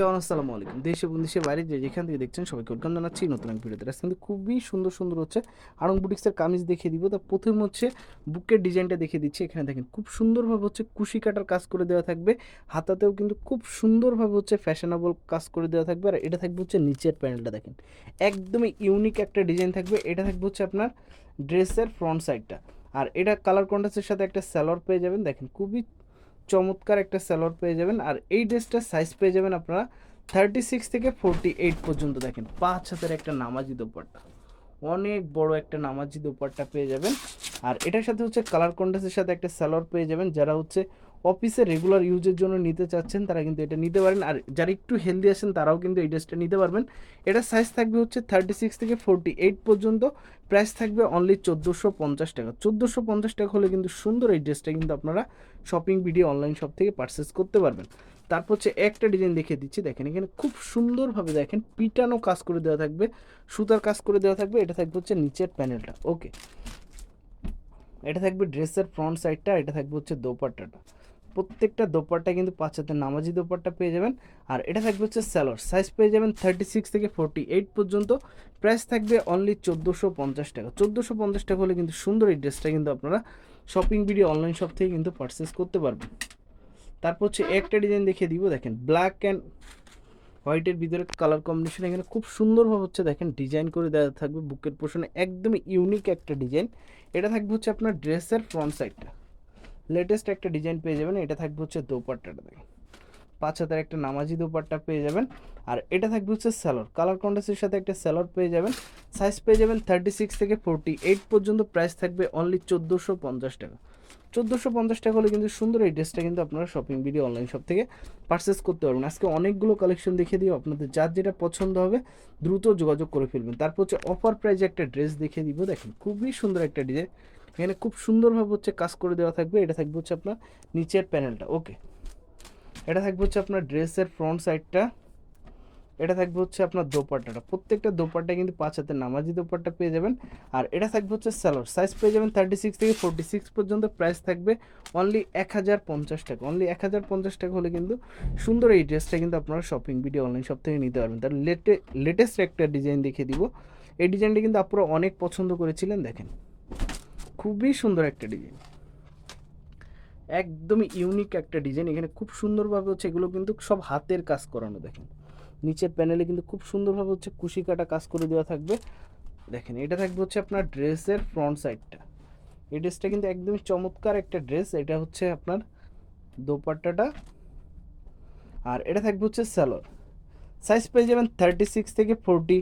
আসসালামু আলাইকুম। দেশ এবং দেশের বাইরে যে যেখান থেকে দেখছেন সবাইকে ওয়েলকাম জানাচ্ছি নতুন এক ভিডিওতে। আজকে কিন্তু খুবই সুন্দর সুন্দর হচ্ছে আড়ং বুটিক্সের কামিজ দেখিয়ে দিব। তার প্রথম হচ্ছে বুকের ডিজাইনটা দেখিয়ে দিচ্ছি। এখানে দেখেন খুব সুন্দরভাবে হচ্ছে কুশি কাটার কাজ করে দেওয়া থাকবে। হাতাতেও কিন্তু খুব সুন্দরভাবে হচ্ছে ফ্যাশনেবল কাজ করে দেওয়া থাকবে। আর এটা থাকবে হচ্ছে নিচের প্যানেলটা দেখেন। একদমই ইউনিক একটা ডিজাইন থাকবে। এটা থাকবে হচ্ছে আপনার ড্রেসের ফ্রন্ট সাইডটা। আর এটা কালার কন্ট্রাস্টের সাথে একটা স্যালোয়ার পেয়ে যাবেন। দেখেন খুবই চমৎকার একটা স্যালোয়ার পেয়ে যাবেন। আর এই ড্রেসটার সাইজ পেয়ে যাবেন আপনারা থার্টি সিক্স থেকে ফোরটি এইট পর্যন্ত দেখেন। পাঁচ হাতের একটা নামাজি দোপাট্টা। অনেক বড় একটা নামাজি দোপাট্টা পেয়ে যাবেন। আর এটার সাথে হচ্ছে কালার কন্ট্রাস্টের সাথে একটা স্যালোয়ার পেয়ে যাবেন। যারা হচ্ছে অফিসে রেগুলার ইউজের জন্য নিতে চাচ্ছেন, তারা কিন্তু এটা নিতে পারেন। আর যারা একটু হেলদি আছেন, তারাও কিন্তু এই ড্রেসটা নিতে পারবেন। এটা সাইজ থাকবে হচ্ছে থার্টি সিক্স থেকে ফোরটি এইট পর্যন্ত। প্রাইস থাকবে অনলি চোদ্দোশো পঞ্চাশ টাকা। চোদ্দোশো পঞ্চাশ টাকা হলে কিন্তু সুন্দর এই ড্রেসটা কিন্তু আপনারা শপিং ভিডিও অনলাইন শপ থেকে পারচেস করতে পারবেন। তারপর হচ্ছে একটা ডিজাইন দেখিয়ে দিচ্ছি। দেখেন, এখানে খুব সুন্দরভাবে দেখেন পিটানো কাজ করে দেওয়া থাকবে, সুতার কাজ করে দেওয়া থাকবে। এটা থাকবে হচ্ছে নিচের প্যানেলটা ওকে এটা থাকবে ড্রেসের ফ্রন্ট সাইডটা এটা থাকবে হচ্ছে দোপাট্টাটা। প্রত্যেকটা দোপাট্টা কিন্তু পাঁচ হাতের নামাজি দোপাট্টা পেয়ে যাবেন। আর এটা থাকবে হচ্ছে স্যালোর সাইজ পেয়ে যাবেন থার্টি সিক্স থেকে ফোরটি এইট পর্যন্ত। প্রাইস থাকবে অনলি চোদ্দোশো পঞ্চাশ টাকা। চোদ্দোশো পঞ্চাশ টাকা হলে কিন্তু সুন্দর এই ড্রেসটা কিন্তু আপনারা শপিং ভিডিও অনলাইন শপ থেকে কিন্তু পারচেস করতে পারবেন। তারপর হচ্ছে একটা ডিজাইন দেখিয়ে দিব, দেখেন ব্ল্যাক অ্যান্ড হোয়াইটের ভিতরে কালার কম্বিনেশন এখানে খুব সুন্দরভাবে হচ্ছে দেখেন ডিজাইন করে দেওয়া থাকবে, বুকের পোর্শনে একদমই ইউনিক একটা ডিজাইন এটা থাকবে হচ্ছে আপনার ড্রেসের ফ্রন্ট সাইডটা লেটেস্ট একটা ডিজাইন পেয়ে যাবেন, এটা থাকবে হচ্ছে দোপাট্টাটা দেখেন। পাঁচ হাতের একটা নামাজি দোপাট্টা পেয়ে যাবেন। আর এটা থাকবে হচ্ছে স্যালোর। কালার কন্ট্রাস্টের সাথে একটা স্যালোর পেয়ে যাবেন। সাইজ পেয়ে যাবেন থার্টি সিক্স থেকে ফোরটি এইট পর্যন্ত প্রাইস থাকবে অনলি চোদ্দোশো পঞ্চাশ টাকা। চোদ্দোশো পঞ্চাশ টাকা হলে কিন্তু সুন্দর এই ড্রেসটা কিন্তু আপনারা শপিং ভিডিও অনলাইন শপ থেকে পারচেস করতে পারবেন। আজকে অনেকগুলো কালেকশন দেখিয়ে দিব। আপনাদের যার যেটা পছন্দ হবে, দ্রুত যোগাযোগ করে ফেলবেন। তারপর হচ্ছে অফার প্রাইজে একটা ড্রেস দেখিয়ে দিব। দেখেন, খুবই সুন্দর একটা ডিজাইন এখানে খুব সুন্দরভাবে হচ্ছে কাজ করে দেওয়া থাকবে। এটা থাকবে হচ্ছে আপনার নিচের প্যানেলটা ওকে এটা থাকবে হচ্ছে আপনার ড্রেসের ফ্রন্ট সাইডটা এটা থাকবে হচ্ছে আপনার দোপাট্টাটা। প্রত্যেকটা দোপাট্টা কিন্তু পাঁচ হাতের নামাজি দোপাট্টা পেয়ে যাবেন। আর এটা থাকবে হচ্ছে স্যালোর সাইজ পেয়ে যাবেন থার্টি সিক্স থেকে ফোরটি সিক্স পর্যন্ত প্রাইস থাকবে অনলি এক হাজার পঞ্চাশ টাকা। অনলি এক হাজার পঞ্চাশ টাকা হলে কিন্তু সুন্দর এই ড্রেসটা কিন্তু আপনারা শপিং ভিডিও অনলাইন শপ থেকে নিতে পারবেন। তার লেটে লেটেস্ট একটা ডিজাইন দেখিয়ে দিব। এই ডিজাইনটা কিন্তু আপনারা অনেক পছন্দ করেছিলেন, দেখেন। খুবই সুন্দর একটা ডিজাইন একদমই ইউনিক একটা ডিজাইন এখানে খুব সুন্দরভাবে হচ্ছে এগুলো কিন্তু সব হাতের কাজ করানো, দেখেন। নিচের প্যানেলে কিন্তু খুব সুন্দরভাবে হচ্ছে কুশি কাটা কাজ করে দেওয়া থাকবে। দেখেন, এটা থাকবে হচ্ছে আপনার ড্রেসের ফ্রন্ট সাইডটা এই ড্রেসটা কিন্তু একদমই চমৎকার একটা ড্রেস এটা হচ্ছে আপনার দোপাট্টাটা। আর এটা থাকবে হচ্ছে স্যালোর সাইজ পেয়ে যাবেন থার্টি সিক্স থেকে ফোরটি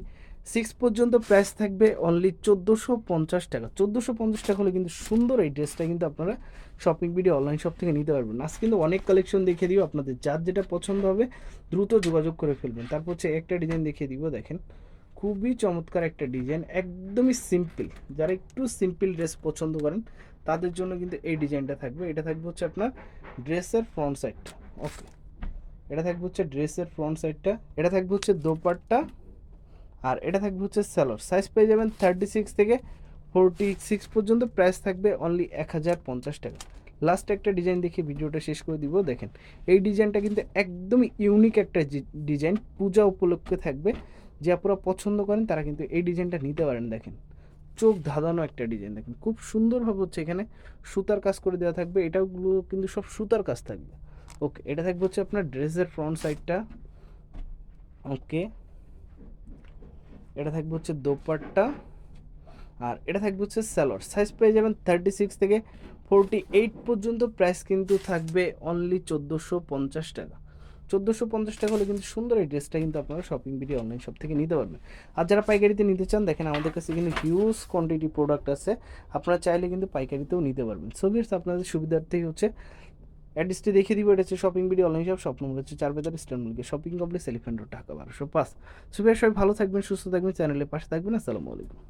সিক্স পর্যন্ত প্রাইস থাকবে অনলি চোদ্দোশো পঞ্চাশ টাকা। চোদ্দোশো পঞ্চাশ টাকা হলে কিন্তু সুন্দর এই ড্রেসটা কিন্তু আপনারা শপিং ভিডিও অনলাইন শপ থেকে নিতে পারবেন। আজ কিন্তু অনেক কালেকশন দেখিয়ে দিব, আপনাদের যার যেটা পছন্দ হবে দ্রুত যোগাযোগ করে ফেলবেন। তারপর হচ্ছে একটা ডিজাইন দেখিয়ে দিব, দেখেন। খুবই চমৎকার একটা ডিজাইন একদমই সিম্পল যারা একটু সিম্পল ড্রেস পছন্দ করেন, তাদের জন্য কিন্তু এই ডিজাইনটা থাকবে। এটা থাকবে হচ্ছে আপনার ড্রেসের ফ্রন্ট সাইডটা ওকে এটা থাকবে হচ্ছে ড্রেসের ফ্রন্ট সাইডটা এটা থাকবে হচ্ছে দোপাট্টা আর এটা থাকবে হচ্ছে স্যালোর সাইজ পেয়ে যাবেন থার্টি সিক্স থেকে ফোরটি সিক্স পর্যন্ত প্রাইস থাকবে অনলি এক হাজার পঞ্চাশ টাকা। লাস্ট একটা ডিজাইন দেখে ভিডিওটা শেষ করে দিব, দেখেন। এই ডিজাইনটা কিন্তু একদমই ইউনিক একটা ডিজাইন পূজা উপলক্ষে থাকবে। যে আপনারা পছন্দ করেন, তারা কিন্তু এই ডিজাইনটা নিতে পারেন, দেখেন। চোখ ধাঁধানো একটা ডিজাইন দেখেন। খুব সুন্দরভাবে হচ্ছে এখানে সুতার কাজ করে দেওয়া থাকবে। এটাগুলো কিন্তু সব সুতার কাজ থাকবে। ওকে এটা থাকবে হচ্ছে আপনার ড্রেসের ফ্রন্ট সাইডটা ওকে এটা থাকবে হচ্ছে দোপাট্টা আর এটা থাকবে হচ্ছে স্যালোর সাইজ পেয়ে যাবেন থার্টি সিক্স থেকে ফোরটি এইট পর্যন্ত। প্রাইস কিন্তু থাকবে অনলি চোদ্দোশো পঞ্চাশ টাকা। চোদ্দোশো পঞ্চাশ টাকা হলে কিন্তু সুন্দর এই ড্রেসটা কিন্তু আপনারা শপিং ভিডিও অনলাইন শপ থেকে নিতে পারবেন। আর যারা পাইকারিতে নিতে চান, দেখেন আমাদের কাছে কিন্তু হিউজ কোয়ান্টিটি প্রোডাক্ট আছে। আপনারা চাইলে কিন্তু পাইকারিতেও নিতে পারবেন। সোভিয়ার্স আপনাদের সুবিধার্থেই হচ্ছে অ্যাড্রেসটি দেখিয়ে দিব, এটা হচ্ছে shopping video online shop shop number হচ্ছে চার বাজার stand shopping complex elephant road Dhaka বারোশো পাঁচ। সুবিধা সবাই ভালো থাকবেন, সুস্থ থাকবেন চ্যানেলের পাশে থাকবেন, আসসালামু আলাইকুম।